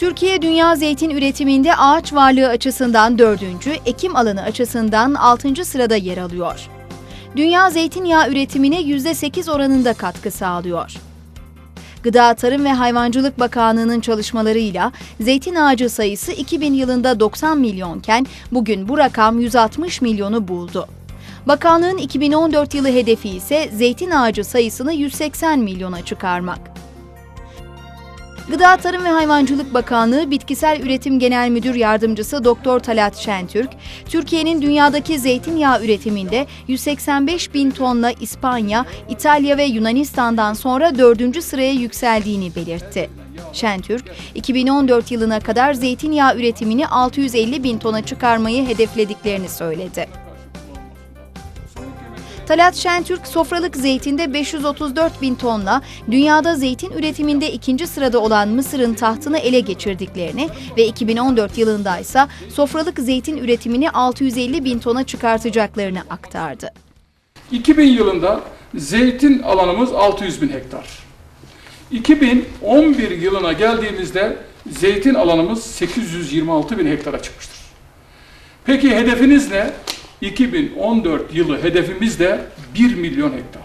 Türkiye dünya zeytin üretiminde ağaç varlığı açısından dördüncü, ekim alanı açısından altıncı sırada yer alıyor. Dünya zeytinyağı üretimine %8 oranında katkı sağlıyor. Gıda, Tarım ve Hayvancılık Bakanlığı'nın çalışmalarıyla zeytin ağacı sayısı 2000 yılında 90 milyonken bugün bu rakam 160 milyonu buldu. Bakanlığın 2014 yılı hedefi ise zeytin ağacı sayısını 180 milyona çıkarmak. Gıda Tarım ve Hayvancılık Bakanlığı Bitkisel Üretim Genel Müdür Yardımcısı Doktor Talat Şentürk, Türkiye'nin dünyadaki zeytinyağı üretiminde 185 bin tonla İspanya, İtalya ve Yunanistan'dan sonra dördüncü sıraya yükseldiğini belirtti. Şentürk, 2014 yılına kadar zeytinyağı üretimini 650 bin tona çıkarmayı hedeflediklerini söyledi. Talat Şentürk sofralık zeytinde 534 bin tonla dünyada zeytin üretiminde ikinci sırada olan Mısır'ın tahtını ele geçirdiklerini ve 2014 yılında ise sofralık zeytin üretimini 650 bin tona çıkartacaklarını aktardı. 2000 yılında zeytin alanımız 600 bin hektar. 2011 yılına geldiğimizde zeytin alanımız 826 bin hektara çıkmıştır. Peki hedefiniz ne? 2014 yılı hedefimiz de 1 milyon hektar.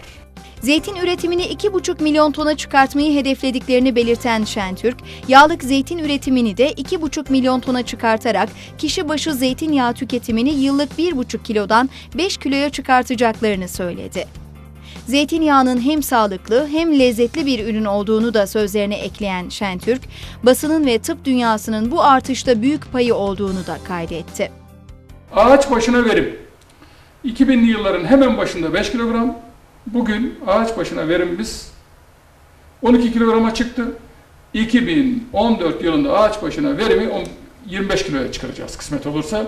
Zeytin üretimini 2,5 milyon tona çıkartmayı hedeflediklerini belirten Şentürk, yağlık zeytin üretimini de 2,5 milyon tona çıkartarak kişi başı zeytinyağı tüketimini yıllık 1,5 kilodan 5 kiloya çıkartacaklarını söyledi. Zeytinyağının hem sağlıklı hem lezzetli bir ürün olduğunu da sözlerine ekleyen Şentürk, basının ve tıp dünyasının bu artışta büyük payı olduğunu da kaydetti. Ağaç başına verim. 2000'li yılların hemen başında 5 kilogram. Bugün ağaç başına verimimiz 12 kilograma çıktı. 2014 yılında ağaç başına verimi on- 25 kiloya çıkaracağız kısmet olursa.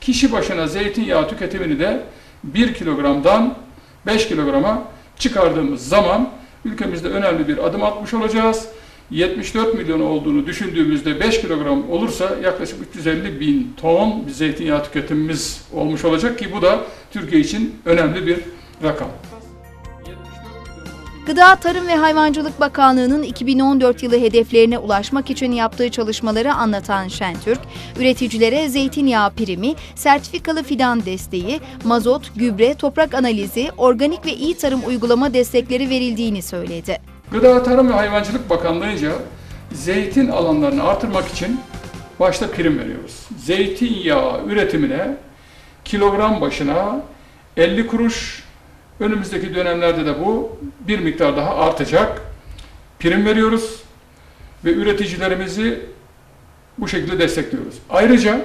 Kişi başına zeytinyağı tüketimini de 1 kilogramdan 5 kilograma çıkardığımız zaman ülkemizde önemli bir adım atmış olacağız. 74 milyon olduğunu düşündüğümüzde 5 kilogram olursa yaklaşık 350 bin ton zeytinyağı tüketimimiz olmuş olacak ki bu da Türkiye için önemli bir rakam. Gıda, Tarım ve Hayvancılık Bakanlığı'nın 2014 yılı hedeflerine ulaşmak için yaptığı çalışmaları anlatan Şentürk, üreticilere zeytinyağı primi, sertifikalı fidan desteği, mazot, gübre, toprak analizi, organik ve iyi tarım uygulama destekleri verildiğini söyledi. Gıda, Tarım ve Hayvancılık Bakanlığı'nca zeytin alanlarını artırmak için başta prim veriyoruz. Zeytinyağı üretimine kilogram başına 50 kuruş, önümüzdeki dönemlerde de bu bir miktar daha artacak. Prim veriyoruz ve üreticilerimizi bu şekilde destekliyoruz. Ayrıca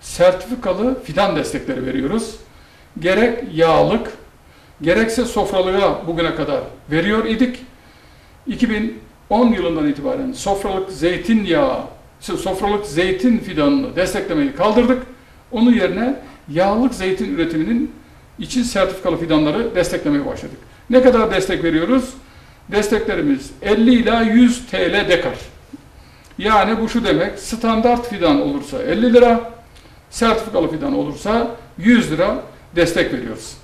sertifikalı fidan destekleri veriyoruz. Gerek yağlık, gerekse sofralığa bugüne kadar veriyor idik. 2010 yılından itibaren sofralık zeytinyağı, sofralık zeytin fidanını desteklemeyi kaldırdık. Onun yerine yağlık zeytin üretiminin için sertifikalı fidanları desteklemeye başladık. Ne kadar destek veriyoruz? Desteklerimiz 50 ila 100 TL dekar. Yani bu şu demek, standart fidan olursa 50 lira, sertifikalı fidan olursa 100 lira destek veriyoruz.